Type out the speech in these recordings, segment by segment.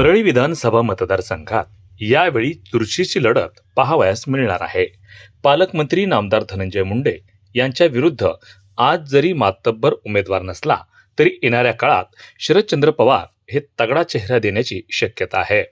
परळी विधानसभा मतदारसंघात यावेळी चुरशीची लढत पाहावयास मिळणार आहे. पालकमंत्री नामदार धनंजय मुंडे यांच्या विरुद्ध आज जरी मातब्बर उमेदवार नसला तरी येणाऱ्या काळात शरदचंद्र पवार हे तगडा चेहरा देण्याची शक्यता आहे.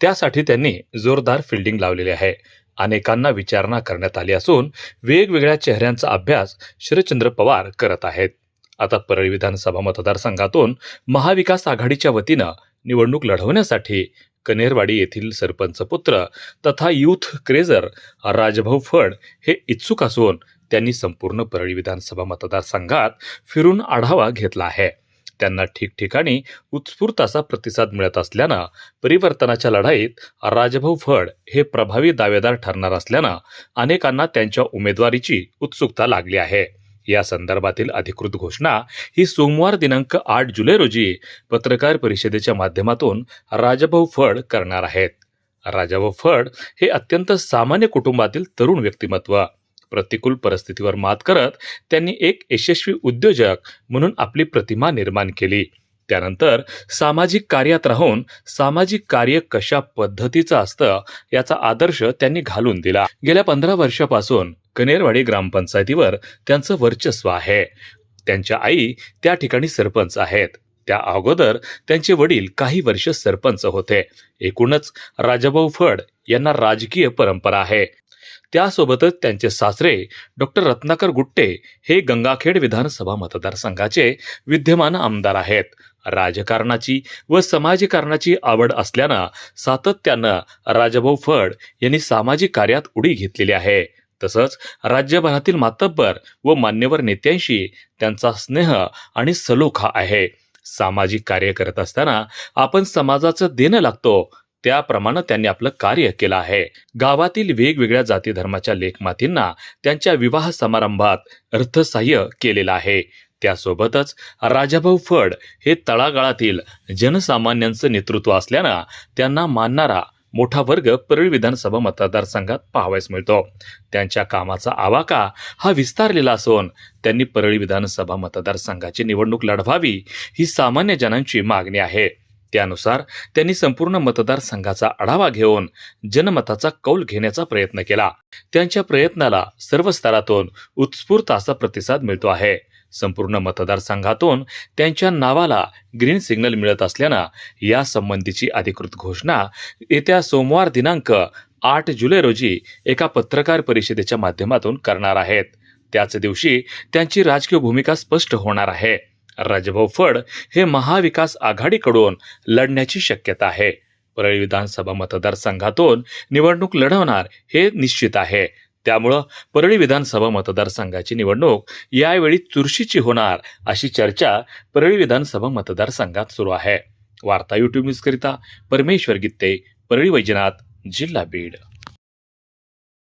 त्यासाठी त्यांनी जोरदार फिल्डिंग लावलेली आहे. अनेकांना विचारणा करण्यात आली असून वेगवेगळ्या चेहऱ्यांचा अभ्यास शरदचंद्र पवार करत आहेत. आता परळी विधानसभा मतदारसंघातून महाविकास आघाडीच्या वतीनं निवडणूक लढवण्यासाठी कनेरवाडी येथील सरपंच पुत्र तथा युथ क्रेझर राजभाऊ फड हे इच्छुक असून त्यांनी संपूर्ण परळी विधानसभा मतदारसंघात फिरून आढावा घेतला आहे. त्यांना ठिकठिकाणी उत्स्फूर्त असा प्रतिसाद मिळत असल्यानं परिवर्तनाच्या लढाईत राजभाऊ फड हे प्रभावी दावेदार ठरणार असल्यानं अनेकांना त्यांच्या उमेदवारीची उत्सुकता लागली आहे. या संदर्भातील अधिकृत घोषणा ही सोमवार दिनांक आठ जुलै रोजी पत्रकार परिषदेच्या माध्यमातून राजाभाऊ फड करणार आहेत. राजाभाऊ फड हे अत्यंत सामान्य कुटुंबातील तरुण व्यक्तिमत्व. प्रतिकूल परिस्थितीवर मात करत त्यांनी एक यशस्वी उद्योजक म्हणून आपली प्रतिमा निर्माण केली. त्यानंतर सामाजिक कार्यात राहून सामाजिक कार्य कशा पद्धतीचं असतं याचा आदर्श त्यांनी घालून दिला. गेल्या पंधरा वर्षापासून कनेरवाडी ग्रामपंचायतीवर त्यांचं वर्चस्व आहे. त्यांच्या आई त्या ठिकाणी सरपंच आहेत. त्या अगोदर त्यांचे वडील काही वर्ष सरपंच होते. एकूणच राजाभाऊ फड यांना राजकीय परंपरा आहे. त्यासोबतच त्यांचे सासरे डॉक्टर रत्नाकर गुट्टे हे गंगाखेड विधानसभा मतदारसंघाचे विद्यमान आमदार आहेत. राजकारणाची व समाजकारणाची आवड असल्यानं सातत्यानं राजाभाऊ फड यांनी सामाजिक कार्यात उडी घेतलेली आहे. तसंच राज्यभरातील मातब्बर व मान्यवर नेत्यांशी त्यांचा स्नेह आणि सलोखा आहे. सामाजिक कार्य करत असताना आपण समाजाचं देणं लागतो त्याप्रमाणे त्यांनी आपलं कार्य केलं आहे. गावातील वेगवेगळ्या जाती धर्माच्या लेखमातींना त्यांच्या विवाह समारंभात अर्थसहाय्य केलेलं आहे. त्यासोबतच राजाभाऊ फड हे तळागाळातील जनसामान्यांचं नेतृत्व असल्यानं त्यांना मानणारा मोठा वर्ग परळी विधानसभा मतदारसंघात पाहावयास मिळतो. त्यांच्या कामाचा आवाका हा विस्तारलेला असून त्यांनी परळी विधानसभा मतदारसंघाची निवडणूक लढवावी ही सामान्य जनांची मागणी आहे. त्यानुसार त्यांनी संपूर्ण मतदारसंघाचा आढावा घेऊन जनमताचा कौल घेण्याचा प्रयत्न केला. त्यांच्या प्रयत्नाला सर्व स्तरातून उत्स्फूर्त असा प्रतिसाद मिळतो आहे. संपूर्ण मतदारसंघातून त्यांच्या नावाला ग्रीन सिग्नल मिळत असल्यानं यासंबंधीची अधिकृत घोषणा येत्या सोमवार दिनांक आठ जुलै रोजी एका पत्रकार परिषदेच्या माध्यमातून करणार आहेत. त्याच दिवशी त्यांची राजकीय भूमिका स्पष्ट होणार आहे. राजभाऊ फड हे महाविकास आघाडीकडून लढण्याची शक्यता आहे. परळी विधानसभा मतदारसंघातून निवडणूक लढवणार हे निश्चित आहे. त्यामुळं परळी विधानसभा मतदारसंघाची निवडणूक यावेळी चुरशीची होणार अशी चर्चा परळी विधानसभा मतदारसंघात सुरू आहे. वार्ता युट्यूब न्यूजकरिता परमेश्वर गित्ते परळी वैजनाथ जिल्हा बीड.